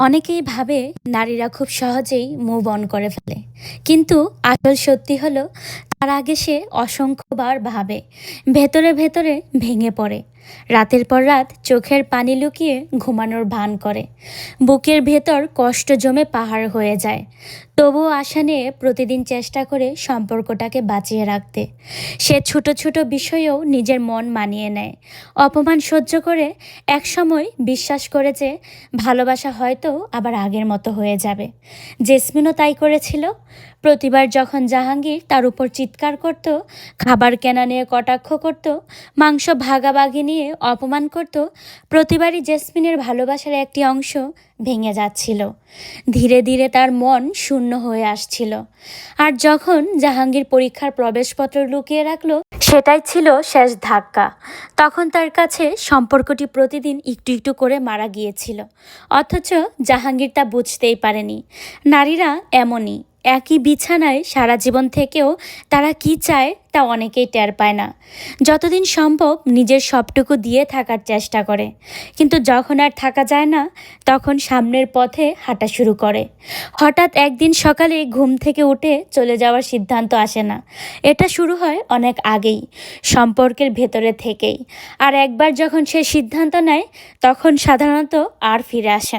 অনেকেই ভাবে নারীরা খুব সহজেই মুভ অন করে ফেলে। কিন্তু আসল সত্যি হলো তার আগে সে অসংখ্যবার ভাবে, ভেতরে ভেতরে ভেঙে পড়ে। রাতের পর রাত চোখের পানি লুকিয়ে ঘুমানোর ভান করে। বুকের ভেতর কষ্ট জমে পাহাড় হয়ে যায়। তবুও আশা নিয়ে প্রতিদিন চেষ্টা করে সম্পর্কটাকে বাঁচিয়ে রাখতে। সে ছোট ছোট বিষয়েও নিজের মন মানিয়ে নেয়। অপমান সহ্য করে একসময় বিশ্বাস করে যে ভালোবাসা হয়তো আবার আগের মতো হয়ে যাবে। জেসমিনও তাই করেছিল। প্রতিবার যখন জাহাঙ্গীর তার উপর চিৎকার করত, খাবার কেনা নিয়ে কটাক্ষ করত, মাংস ভাগাভাগি নিয়ে অপমান করত, প্রতিবারই জেসমিনের ভালোবাসার একটি অংশ ভেঙে যাচ্ছিল। ধীরে ধীরে তার মন শূন্য হয়ে আসছিল। আর যখন জাহাঙ্গীর পরীক্ষার প্রবেশপত্র লুকিয়ে রাখল, সেটাই ছিল শেষ ধাক্কা। তখন তার কাছে সম্পর্কটি প্রতিদিন একটু একটু করে মারা গিয়েছিল। অথচ জাহাঙ্গীর তা বুঝতেই পারেনি। নারীরা এমনই। একই বিছানায় সারা জীবন থেকেও তারা কি চায় তা অনেকেই টের পায় না। যতদিন সম্ভব নিজের সবটুকু দিয়ে থাকার চেষ্টা করে। কিন্তু যখন আর থাকা যায় না, তখন সামনের পথে হাঁটা শুরু করে। হঠাৎ একদিন সকালে ঘুম থেকে উঠে চলে যাওয়ার সিদ্ধান্ত আসে না। এটা শুরু হয় অনেক আগেই, সম্পর্কের ভেতরে থেকেই। আর একবার যখন সে সিদ্ধান্ত নেয়, তখন সাধারণত আর ফিরে আসে না।